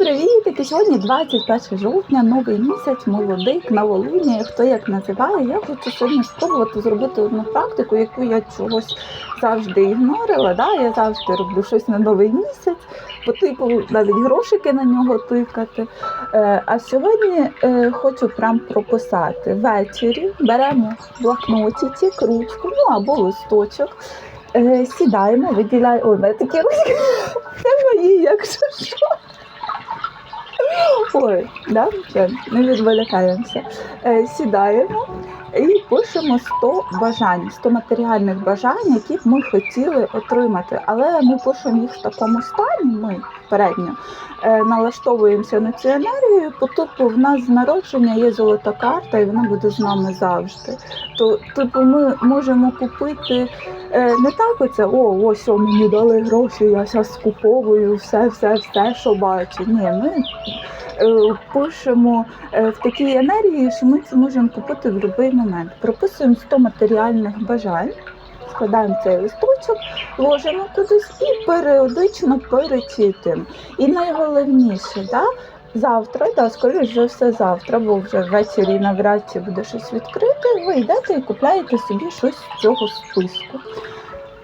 привітики! Сьогодні 21 жовтня, новий місяць, молодик, новолуння, хто як називає. Я хочу сьогодні спробувати зробити одну практику, яку я чогось завжди ігнорила. Да? Я завжди роблю щось на новий місяць, по типу навіть грошики на нього тикати. Е, а сьогодні е, хочу прям прописати. Ввечері беремо блокнотик, ручку, ну або листочок. Е, сідаємо, виділяємо. Ой, такі ручки. Це мої, якщо що. Ой, да? Все, відволікаємося. Е, сідаємо і пишемо 100 бажань, 100 матеріальних бажань, які б ми хотіли отримати. Але ми пишемо їх в такому стані, ми передньо е, налаштовуємося на цю енергію, по типу в нас з народження є золота карта, і вона буде з нами завжди. То, типу, ми можемо купити е, не так оце, о, ось о, мені дали гроші, я зараз скуповую все, все, все, що бачу. Ні, ми е, пишемо в такій енергії, що ми це можемо купити в будь-який момент. Прописуємо 100 матеріальних бажань, складаємо цей листочок, ложимо кудись і періодично перечитуємо. І найголовніше, да, завтра, да, скоріш за все завтра, бо вже ввечері навряд чи буде щось відкрите, ви йдете і купляєте собі щось з цього списку.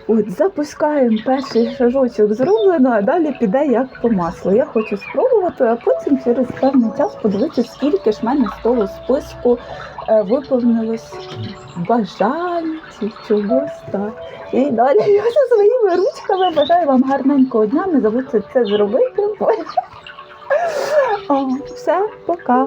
От запускаємо перший шажочок зроблено, а далі піде як по маслу. Я хочу спробувати, а потім через певний час подивитися, скільки ж мене з того списку е, виповнилось бажань чогось так. І далі я за своїми ручками бажаю вам гарненького дня. Не забудьте це зробити. О, все, пока.